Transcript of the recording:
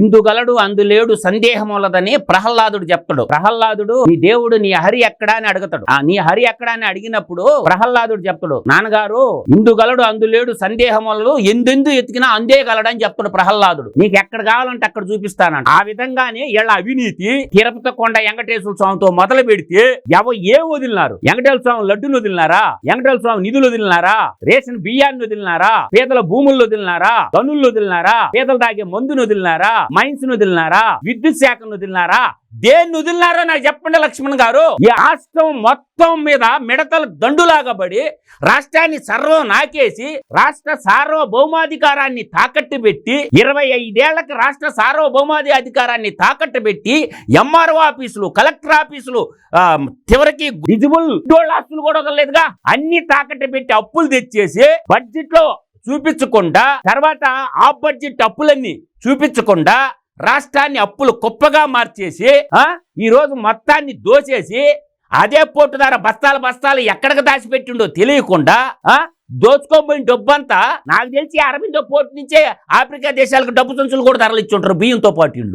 ఇందుగలడు అందులేడు సందేహములదని ప్రహ్లాదుడు చెప్తాడు. ప్రహ్లాదుడు నీ దేవుడు నీ హరి ఎక్కడా? అని అడుగుతాడు. ఆ నీ హరి ఎక్కడా? అని అడిగినప్పుడు ప్రహ్లాదుడు చెప్తాడు నాన్నగారు ఇందుగలడు అందులేడు సందేహములు ఎందెందు ఎతికినా అందే గలడని చెప్తాడు ప్రహ్లాదుడు. నీకు ఎక్కడ కావాలంటే అక్కడ చూపిస్తానంట. ఆ విధంగానే వీళ్ళ అవినీతి తిరుపతి కొండ వెంకటేశ్వర స్వామితో మొదలు పెడితే ఎవ ఏం వదిలినారు? వెంకటేశ్వర స్వామి లడ్డును వదిలినారా? వెంకటేశ్వర స్వామి నిధులు వదిలినారా? రేషన్ బియ్యాన్ని వదిలినారా? పేదల భూములు వదిలినారా? గనులు వదిలినారా? పేదలు తాగే మందును వదిలినారా? మైన్స్ వదిలినారా? విద్యుత్ శాఖను వదిలినారా? దేన్ని వదిలినారో నాకు చెప్పండి లక్ష్మణ్ గారు. ఈ రాష్ట్రం మొత్తం మీద మిడతల దండులాగా పడి రాష్ట్రాన్ని సర్వం నాకేసి రాష్ట్ర సార్వభౌమాధికారాన్ని తాకట్టు పెట్టి ఇరవై ఐదేళ్ళకు రాష్ట్ర సార్వభౌమాధి అధికారాన్ని తాకట్టు పెట్టి ఎంఆర్ఓ ఆఫీసులు కలెక్టర్ ఆఫీసులు చివరికి విజిబుల్ ఆస్తులు కూడా వదలలేదుగా. అన్ని తాకట్టు పెట్టి అప్పులు తెచ్చేసి బడ్జెట్లో చూపించకుండా తర్వాత ఆ బడ్జెట్ అప్పులన్నీ చూపించకుండా రాష్ట్రాన్ని అప్పులు కుప్పగా మార్చేసి ఈ రోజు మొత్తాన్ని దోచేసి అదే పోటు ధర బస్తాల బస్తాలు ఎక్కడికి దాచిపెట్టిండో తెలియకుండా ఆ దోచుకోబోయిన డబ్బు అంతా నాకు తెలిసి అరవిందో పోర్టు నుంచే ఆఫ్రికా దేశాలకు డబ్బు సంచులు కూడా తరలిచ్చి బియ్యంతో పాటు